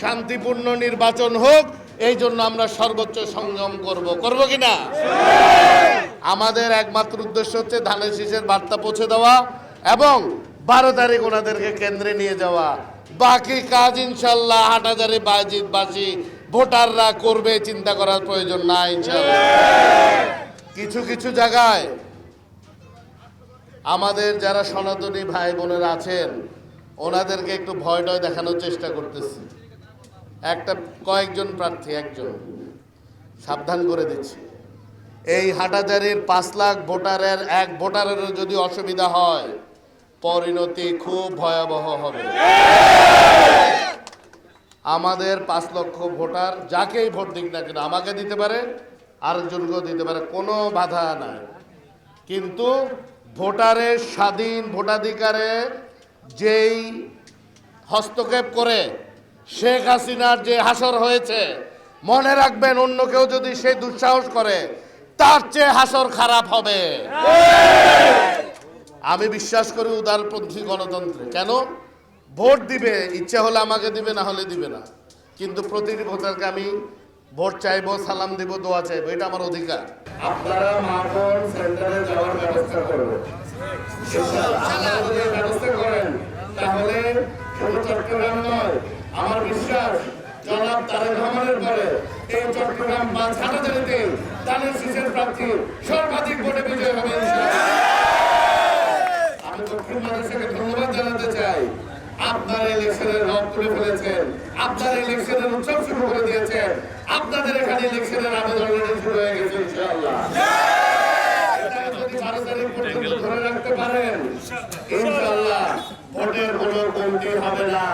শান্তিপূর্ণ নির্বাচন হোক, এই জন্য আমরা সর্বোচ্চ সংযম করব। করব কি না? আমাদের একমাত্র উদ্দেশ্য হচ্ছে ধানের শীষের বার্তা পৌঁছে দেওয়া এবং বারো তারিখ ওনাদেরকে কেন্দ্রে নিয়ে যাওয়া। বাকি কাজ ইনশাল্লাহ হাটাজারি বাজিতবাসী ভোটাররা করবে, চিন্তা করার প্রয়োজন নাই কিছু কিছু জায়গায় আমাদের যারা সনাতনী ভাই বোনেরা আছেন, ওনাদেরকে একটু ভয় টয় দেখানোর চেষ্টা করতেছি। একটা কয়েকজন প্রার্থী, একজন। সাবধান করে দিচ্ছি। এই হাটাজারির পাঁচ লাখ ভোটারের, এক ভোটারেরও যদি অসুবিধা হয়, পরিণতি খুব ভয়াবহ হবে। আমাদের পাঁচ লক্ষ ভোটার, যাকেই ভোট দিক না কেন, আমাকে দিতে পারে, আরেকজনকেও দিতে পারে, কোনো বাধা নাই। কিন্তু ভোটারের স্বাধীন ভোটাধিকারে যেই হস্তক্ষেপ করে শেখ হাসিনার যে হাসর হয়েছে মনে রাখবেন অন্য কেউ যদি সে দুঃসাহস করে তার চেয়ে হাসর খারাপ হবে। আমি বিশ্বাস করি উদারপন্থী গণতন্ত্রে। কেন? ভোট দিবে ইচ্ছে হলে আমাকে দিবে না হলে দিবে না। কিন্তু প্রতিটি ভোটারকে আমি ভোট চাইব সালাম দিব দোয়া চাইব এটা আমার অধিকার। আপনারা মাখন সেন্টারে যাওয়ার ব্যবস্থা করবেন। ব্যবস্থা করেন তাহলে চট্টগ্রাম নয়। আমার বিশ্বাস জনাব তারেক রহমানের পরে এই চট্টগ্রাম বা তাদের শীষের প্রার্থী, সর্বাধিক ভোটে বিজয় হবে আমি দক্ষিণ বাংলাদেশকে ধন্যবাদ জানাতে চাই। আপনার ইলেকশনের রব তুলে ফেলেছেন, আপনার ইলেকশনের উৎসব শুরু করে দিয়েছেন, আপনাদের এখানে ইলেকশনের আবেদন শুরু হয়ে গেছে ইনশাআল্লাহ। ধরে রাখতে পারেন, ইনশাআল্লাহ ভোটের কোনো কমতি হবে না।